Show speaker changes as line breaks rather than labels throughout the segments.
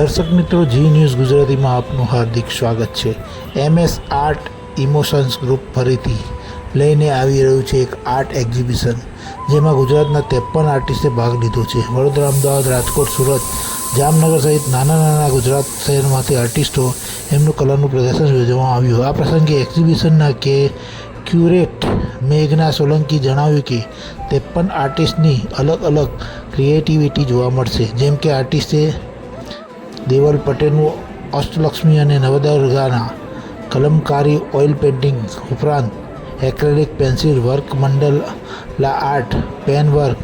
દર્શક મિત્રો, જી ન્યૂઝ ગુજરાતીમાં આપનું હાર્દિક સ્વાગત છે. એમએસ આર્ટ ઇમોશન્સ ગ્રુપ ફરીથી લઈને આવી રહ્યું છે એક આર્ટ એક્ઝિબિશન, જેમાં ગુજરાતના ત્રેપન આર્ટિસ્ટે ભાગ લીધો છે. વડોદરા, અમદાવાદ, રાજકોટ, સુરત, જામનગર સહિત નાના નાના ગુજરાત શહેરમાંથી આર્ટિસ્ટો એમનું કલાનું પ્રદર્શન યોજવામાં આવ્યું. આ પ્રસંગે એક્ઝિબિશનના કે ક્યુરેટ મેઘના સોલંકી જણાવ્યું કે ત્રેપન આર્ટિસ્ટની અલગ અલગ ક્રિએટિવિટી જોવા મળશે. જેમ કે આર્ટિસ્ટે દેવલ પટેલનું અષ્ટલક્ષ્મી અને નવદુર્ગાના કલમકારી ઓઇલ પેઇન્ટિંગ ઉપરાંત acrylic pencil work, mandala art, pen work,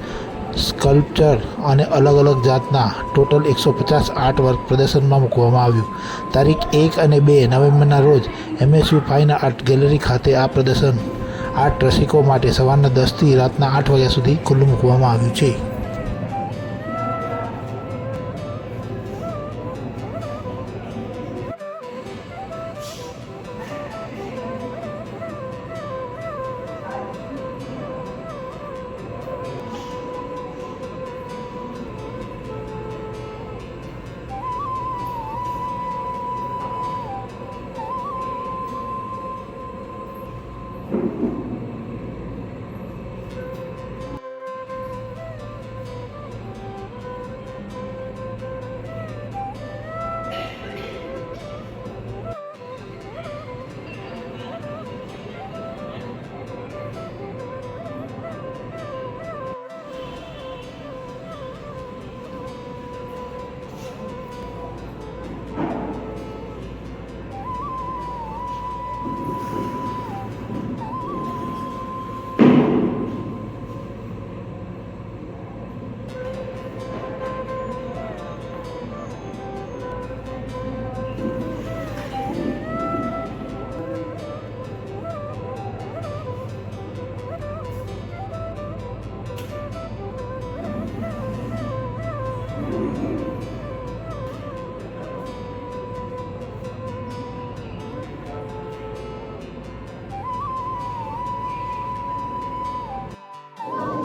sculpture અને અલગ અલગ જાતના ટોટલ એકસો પચાસ આર્ટ વર્ક પ્રદર્શનમાં મૂકવામાં આવ્યું. તારીખ એક અને બે નવેમ્બરના રોજ એમએસયુ ફાઇન આર્ટ ગેલેરી ખાતે આ પ્રદર્શન આર્ટ રસિકો માટે સવારના દસથી રાતના આઠ વાગ્યા સુધી ખુલ્લું મૂકવામાં આવ્યું છે.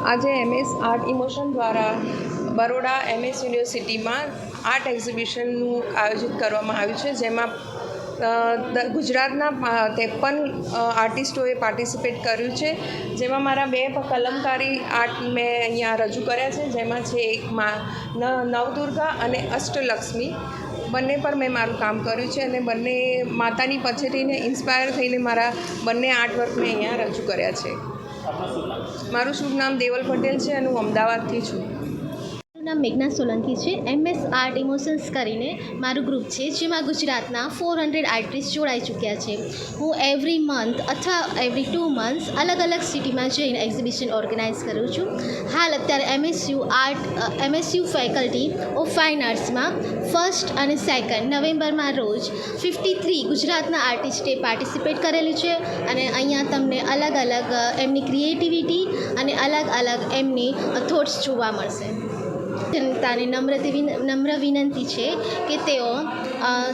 આજે એમએસ આર્ટ ઇમોશન દ્વારા બરોડા એમએસ યુનિવર્સિટીમાં આર્ટ એક્ઝિબિશનનું આયોજિત કરવામાં આવ્યું છે, જેમાં ગુજરાતના ત્રેપન આર્ટિસ્ટોએ પાર્ટિસિપેટ કર્યું છે, જેમાં મારા બે કલમકારી આર્ટ મેં અહીંયા રજૂ કર્યા છે, જેમાં છે એક નવદુર્ગા અને અષ્ટલક્ષ્મી. બંને પર મેં મારું કામ કર્યું છે અને બંને માતાની પછેટીને ઇન્સ્પાયર થઈને મારા બંને આર્ટવર્ક મેં અહીંયા રજૂ કર્યા છે. મારું શુભ નામ દેવલ પટેલ છે અને હું અમદાવાદથી છું.
નામ મેઘના સોલંકી છે. એમએસ આર્ટ ઇમોશન્સ કરીને મારું ગ્રુપ છે, જેમાં ગુજરાતના ફોર હંડ્રેડ આર્ટિસ્ટ જોડાઈ ચૂક્યા છે. હું એવરી મંથ અથવા એવરી ટુ મંથ્સ અલગ અલગ સિટીમાં જઈને એક્ઝિબિશન ઓર્ગેનાઇઝ કરું છું. હાલ અત્યારે MSU art MSU faculty of fine આર્ટ્સમાં first અને સેકન્ડ નવેમ્બરમાં રોજ ફિફ્ટી થ્રી ગુજરાતના આર્ટિસ્ટે પાર્ટિસિપેટ કરેલું છે અને અહીંયા તમને અલગ અલગ એમની ક્રિએટિવિટી અને અલગ અલગ એમની થોટ્સ જોવા મળશે. જનતાને નમ્રથી વિન- નમ્ર વિનંતી છે કે તેઓ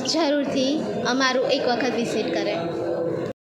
જરૂરથી અમારું એક વખત વિઝિટ કરે.